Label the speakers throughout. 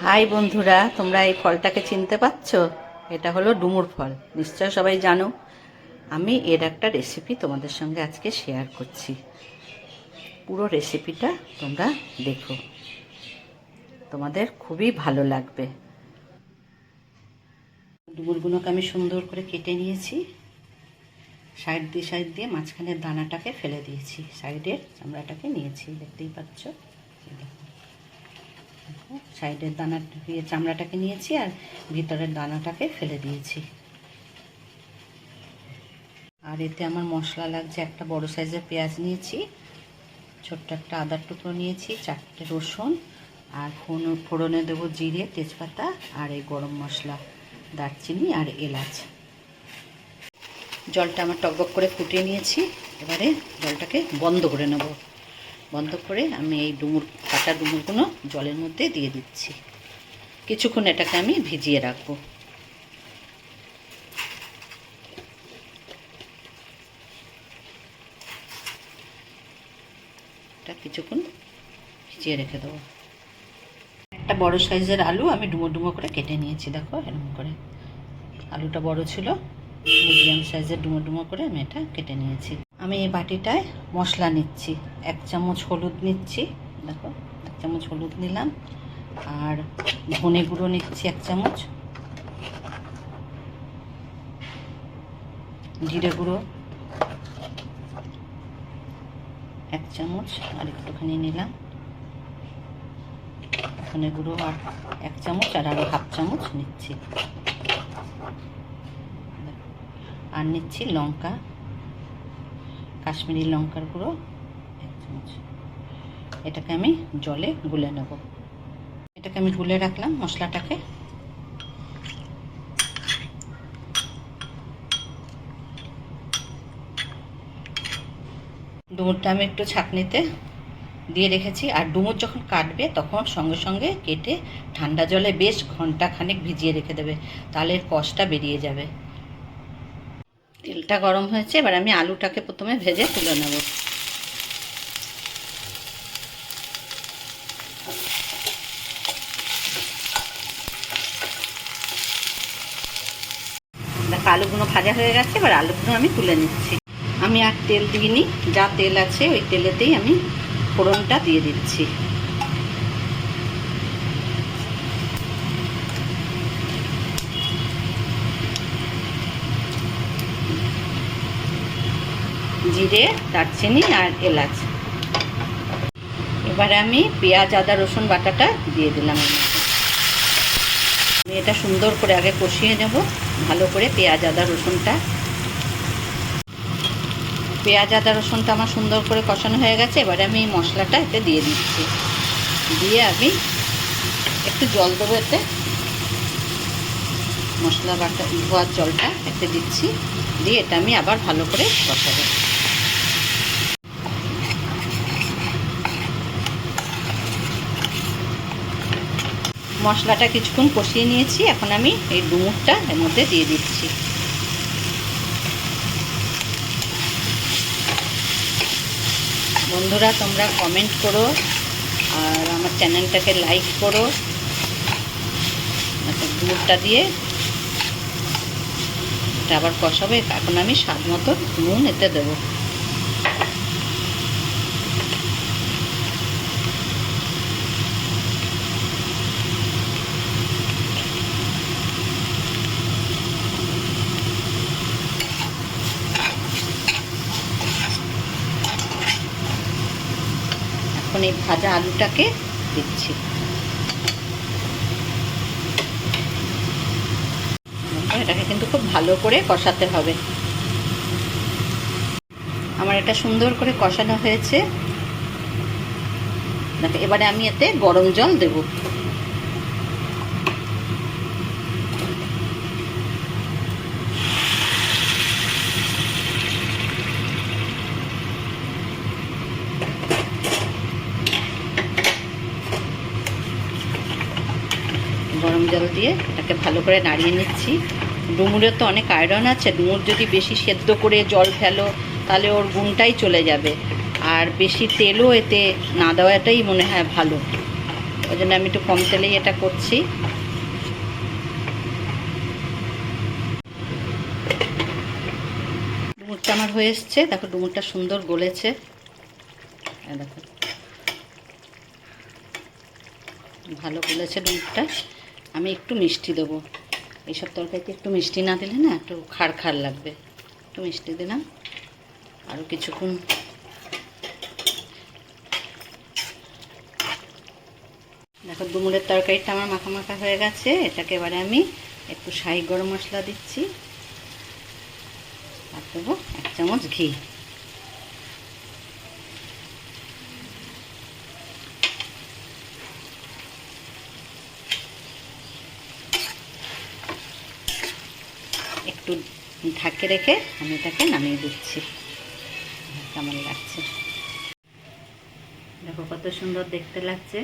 Speaker 1: High বন্ধুরা, তোমরা এই ফলটাকে চিনতে পারছ? এটা হলো ডুমুর ফল। নিশ্চয় সবাই জানো। আমি এর একটা রেসিপি তোমাদের সঙ্গে আজকে শেয়ার করছি। পুরো রেসিপিটা তোমরা দেখো। তোমাদের খুবই ভালো লাগবে। ডুমুরগুলোকে আমি সুন্দর করে কেটে নিয়েছি। সাইড দিয়ে সাইড দিয়ে মাঝখানের দানাটাকে ফেলে দিয়েছি। সাইডের চামড়াটাকে নিয়েছি, দেখতেই পাচ্ছ। সাইডের দানা দিয়ে চামড়াটাকে নিয়েছি আর ভিতরের দানাটাকে ফেলে দিয়েছি। আর এতে আমার মশলা লাগছে একটা বড় সাইজের পেঁয়াজ নিয়েছি, ছোট্ট একটা আদার টুকরো নিয়েছি, চারটে রসুন আর ফোড়ন ফোড়নে দেবো জিরে, তেজপাতা আর এই গরম মশলা, দারচিনি আর এলাচ। জলটা আমার টকবক করে ফুটিয়ে নিয়েছি, এবারে জলটাকে বন্ধ করে নেব। বন্ধ করে আমি এই ডুমুর, কাটা ডুমুরগুলো জলের মধ্যে দিয়ে দিচ্ছি। কিছুক্ষণ এটাকে আমি ভিজিয়ে রাখব। কিছুক্ষণ ভিজিয়ে রেখে দেবো। একটা বড় সাইজের আলু আমি ডুমো ডুমো করে কেটে নিয়েছি, দেখো এরকম করে। আলুটা বড় ছিল, মিডিয়াম সাইজের ডুমো ডুমো করে আমি এটা কেটে নিয়েছি। আমি এই বাটিটায় মশলা নিচ্ছি। এক চামচ হলুদ নিচ্ছি। দেখো, এক চামচ হলুদ নিলাম। আর ধনে গুঁড়ো নিচ্ছি এক চামচ। জিরে গুঁড়ো এক চামচ, আর একটুখানি নিলাম। ধনে গুঁড়ো আর এক চামচ, আর আরও হাফ চামচ নিচ্ছি। আর নিচ্ছি লঙ্কা। কাশ্মীরি লঙ্কার গুঁড়ো, এক চামচ। এটাকে আমি জলে গুলে নেব। এটাকে আমি গুলে রাখলাম মশলাটাকে। ডুমুরটা আমি একটু ছাঁকনিতে দিয়ে রেখেছি। আর ডুমুর যখন কাটবে, তখন সঙ্গে সঙ্গে কেটে ঠান্ডা জলে বেশ ঘণ্টা খানেক ভিজিয়ে রেখে দেবে। তাহলে কষটা বেরিয়ে যাবে। তেলটা গরম হয়েছে, এবার আমি আলুটাকে প্রথমে ভেজে তুলে নেব। দেখো, আলুগুলো ভাজা হয়ে গেছে, এবার আলুগুলো আমি তুলে নিচ্ছি। আমি আর তেল দিইনি, যা তেল আছে, ওই তেলেতেই আমি ফোড়নটা দিয়ে দিচ্ছি। জিরে, দারচিনি আর এলাচ। এবারে আমি পেঁয়াজ, আদা, রসুন, বাটাটা দিয়ে দিলাম আমি এটা সুন্দর করে আগে কষিয়ে নেব, ভালো করে পেঁয়াজ, আদা, রসুনটা। পেঁয়াজ, আদা, রসুনটা আমার সুন্দর করে কষানো হয়ে গেছে, এবারে আমি মশলাটা এতে দিয়ে দিচ্ছি। দিয়ে আমি একটু জল দেবো এতে। মশলা বাটা, ধোয়ার জলটা এতে দিচ্ছি। দিয়ে এটা আমি আবার ভালো করে কষাবো। মশলাটা কিছুক্ষণ কষিয়ে নিয়েছি। এখন আমি এই ডুমুরটা এর মধ্যে দিয়ে দিচ্ছি। বন্ধুরা, তোমরা কমেন্ট করো আর আমার চ্যানেলটাকে লাইক করো। ডুমুরটা দিয়ে আবার কষাবে। এখন আমি স্বাদ মতো নুন এতে দেবো। এখন এই ভাজা আলুটাকে দিচ্ছি। এটাকে কিন্তু খুব ভালো করে কষাতে হবে। আমার এটা সুন্দর করে কষানো হয়েছে। এবারে আমি এতে গরম জল দেব গরম জল দিয়ে এটাকে ভালো করে নাড়িয়ে নিচ্ছি। ডুমুরের তো অনেক আয়রন আছে, ডুমুর যদি বেশি সেদ্ধ করে জল ফেলো, তাহলে ওর গুণটাই চলে যাবে। আর বেশি তেলও এতে না দেওয়াটাই মনে হয় ভালো। ওই জন্য আমি একটু কম তেলেই এটা করছি। ডুমুরটা আমার হয়ে এসছে। দেখো ডুমুরটা সুন্দর গলেছে। দেখো। ভালো গলেছে ডুমুরটা। আমি একটু মিষ্টি দেবো। এইসব তরকারিতে একটু মিষ্টি না দিলে না একটু খাড় খাড় লাগবে। একটু মিষ্টি দিলাম। আরও কিছুক্ষণ। দেখো ডুমুরের তরকারিটা আমার মাখা মাখা হয়ে গেছে। এটাকে এবারে আমি একটু শাহি গরম মশলা দিচ্ছি। আর দেবো এক চামচ ঘি। একটু ঢাকে রেখে আমি এটাকে নামিয়ে দিচ্ছি। কেমন লাগছে? দেখো কত সুন্দর দেখতে লাগছে।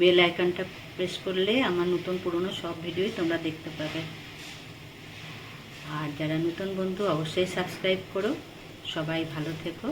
Speaker 1: বেল আইকনটা প্রেস করলে আমার নতুন পুরনো সব ভিডিওই তোমরা দেখতে পাবে। আর যারা নতুন বন্ধু, অবশ্যই সাবস্ক্রাইব করো। সবাই ভালো থেকো।